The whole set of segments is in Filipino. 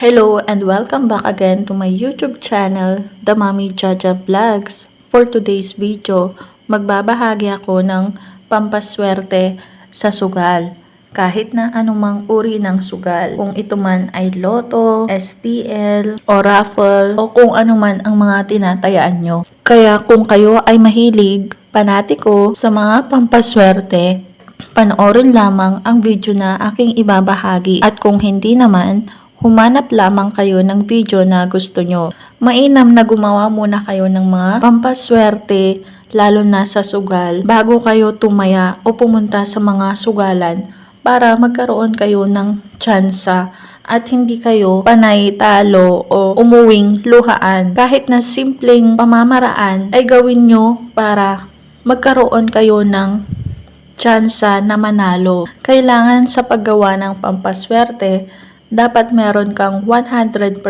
Hello and welcome back again to my YouTube channel, The Mommy Jaja Vlogs. For today's video, magbabahagi ako ng pampaswerte sa sugal. Kahit na anumang uri ng sugal, kung ito man ay loto, STL, o raffle, o kung ano man ang mga tinatayaan nyo. Kaya kung kayo ay mahilig, panatiko sa mga pampaswerte, panoorin lamang ang video na aking ibabahagi at kung hindi naman, humanap lamang kayo ng video na gusto nyo. Mainam na gumawa muna kayo ng mga pampaswerte lalo na sa sugal bago kayo tumaya o pumunta sa mga sugalan para magkaroon kayo ng tsansa at hindi kayo panay talo o umuwing luhaan. Kahit na simpleng pamamaraan ay gawin nyo para magkaroon kayo ng tsansa na manalo. Kailangan sa paggawa ng pampaswerte, dapat meron kang 100%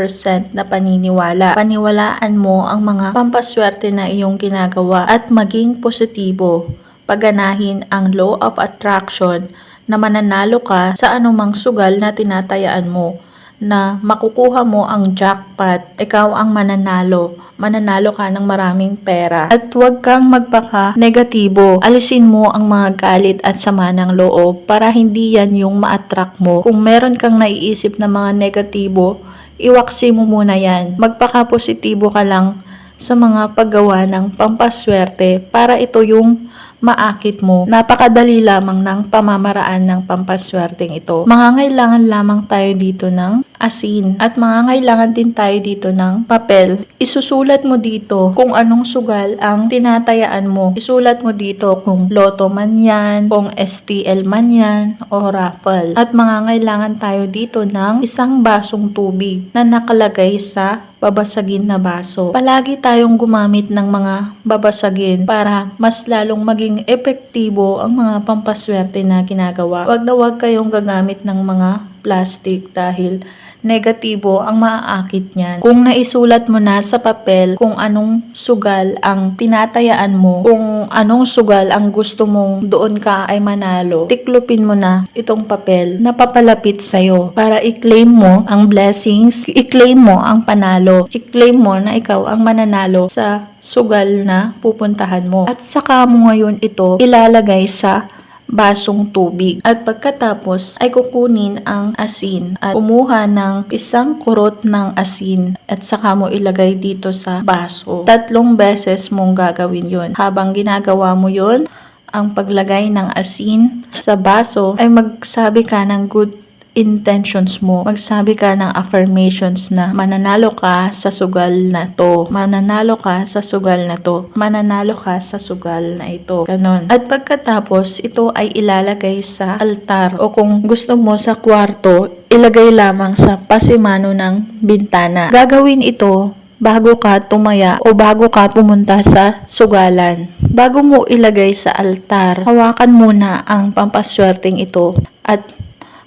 na paniniwala. Paniwalaan mo ang mga pampaswerte na iyong ginagawa at maging positibo. Paganahin ang law of attraction na mananalo ka sa anumang sugal na tinatayaan mo na makukuha mo ang jackpot, ikaw ang mananalo. Mananalo ka ng maraming pera. At huwag kang magpaka-negatibo. Alisin mo ang mga galit at sama ng loob para hindi yan yung ma-attract mo. Kung meron kang naiisip na mga negatibo, iwaksi mo muna yan. Magpaka-positibo ka lang sa mga paggawa ng pampaswerte para ito yung maakit mo. Napakadali lamang ng pamamaraan ng pampaswerteng ito. Mangangailangan lamang tayo dito ng asin at mangangailangan din tayo dito ng papel. Isusulat mo dito kung anong sugal ang tinatayaan mo. Isulat mo dito kung loto man yan, kung STL man yan, o raffle. At mangangailangan tayo dito ng isang basong tubig na nakalagay sa babasagin na baso. Palagi tayong gumamit ng mga babasagin para mas lalong maging epektibo ang mga pampaswerte na ginagawa. Huwag na huwag kayong gagamit ng mga plastic dahil negatibo ang maaakit niyan. Kung naisulat mo na sa papel kung anong sugal ang tinatayaan mo, kung anong sugal ang gusto mong doon ka ay manalo, tiklopin mo na itong papel na papalapit sa'yo para i-claim mo ang blessings, i-claim mo ang panalo, i-claim mo na ikaw ang mananalo sa sugal na pupuntahan mo. At saka mo ngayon ito ilalagay sa basong tubig. At pagkatapos ay kukunin ang asin at kumuha ng isang kurot ng asin at saka mo ilagay dito sa baso. Tatlong beses mong gagawin yon. Habang ginagawa mo yon, ang paglagay ng asin sa baso ay magsabi ka ng good intentions mo. Magsabi ka ng affirmations na mananalo ka sa sugal na to. Mananalo ka sa sugal na to. Mananalo ka sa sugal na ito. Ganon. At pagkatapos, ito ay ilalagay sa altar o kung gusto mo sa kwarto, ilagay lamang sa pasimano ng bintana. Gagawin ito bago ka tumaya o bago ka pumunta sa sugalan. Bago mo ilagay sa altar, hawakan muna ang pampaswerteng ito at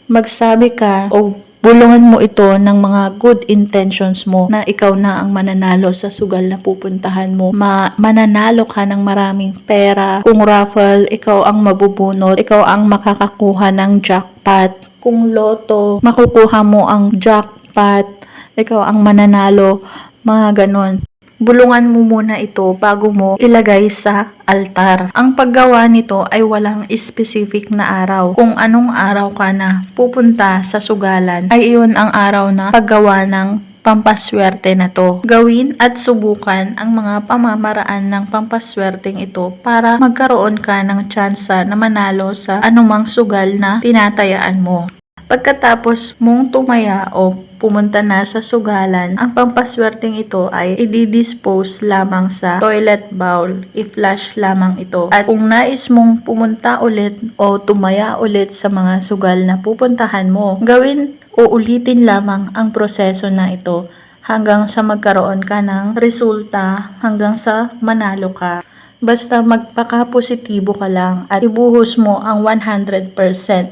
magsabi ka o bulungan mo ito ng mga good intentions mo na ikaw na ang mananalo sa sugal na pupuntahan mo. Ma mananalo ka ng maraming pera. Kung raffle, ikaw ang mabubunot. Ikaw ang makakakuha ng jackpot. Kung loto, makukuha mo ang jackpot. Ikaw ang mananalo. Mga ganon bulungan mo muna ito bago mo ilagay sa altar. Ang paggawa nito ay walang specific na araw. Kung anong araw ka na pupunta sa sugalan, ay iyon ang araw na paggawa ng pampaswerte na to. Gawin at subukan ang mga pamamaraan ng pampaswerteng ito para magkaroon ka ng tsansa na manalo sa anumang sugal na tinatayaan mo. Pagkatapos mong tumaya o pumunta na sa sugalan, ang pampaswerteng ito ay i-dispose lamang sa toilet bowl. I-flush lamang ito. At kung nais mong pumunta ulit o tumaya ulit sa mga sugal na pupuntahan mo, gawin o ulitin lamang ang proseso na ito hanggang sa magkaroon ka ng resulta hanggang sa manalo ka. Basta magpaka-positibo ka lang at ibuhos mo ang 100%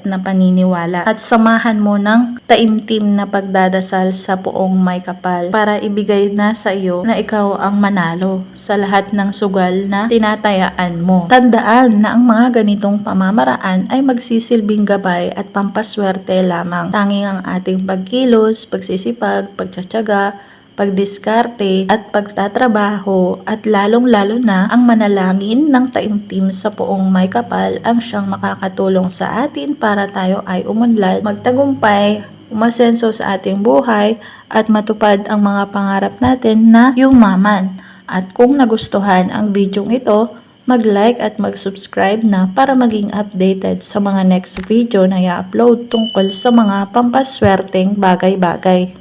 na paniniwala at samahan mo ng taimtim na pagdadasal sa poong may kapal para ibigay na sa iyo na ikaw ang manalo sa lahat ng sugal na tinatayaan mo. Tandaan na ang mga ganitong pamamaraan ay magsisilbing gabay at pampaswerte lamang. Tanging ang ating pagkilos, pagsisipag, pagtsatsaga, pagdiskarte at pagtatrabaho at lalong-lalo na ang manalangin ng taimtim sa poong may kapal ang siyang makakatulong sa atin para tayo ay umunlad, magtagumpay, umasenso sa ating buhay at matupad ang mga pangarap natin na yumaman. At kung nagustuhan ang video ito, mag-like at mag-subscribe na para maging updated sa mga next video na i-upload tungkol sa mga pampaswerteng bagay-bagay.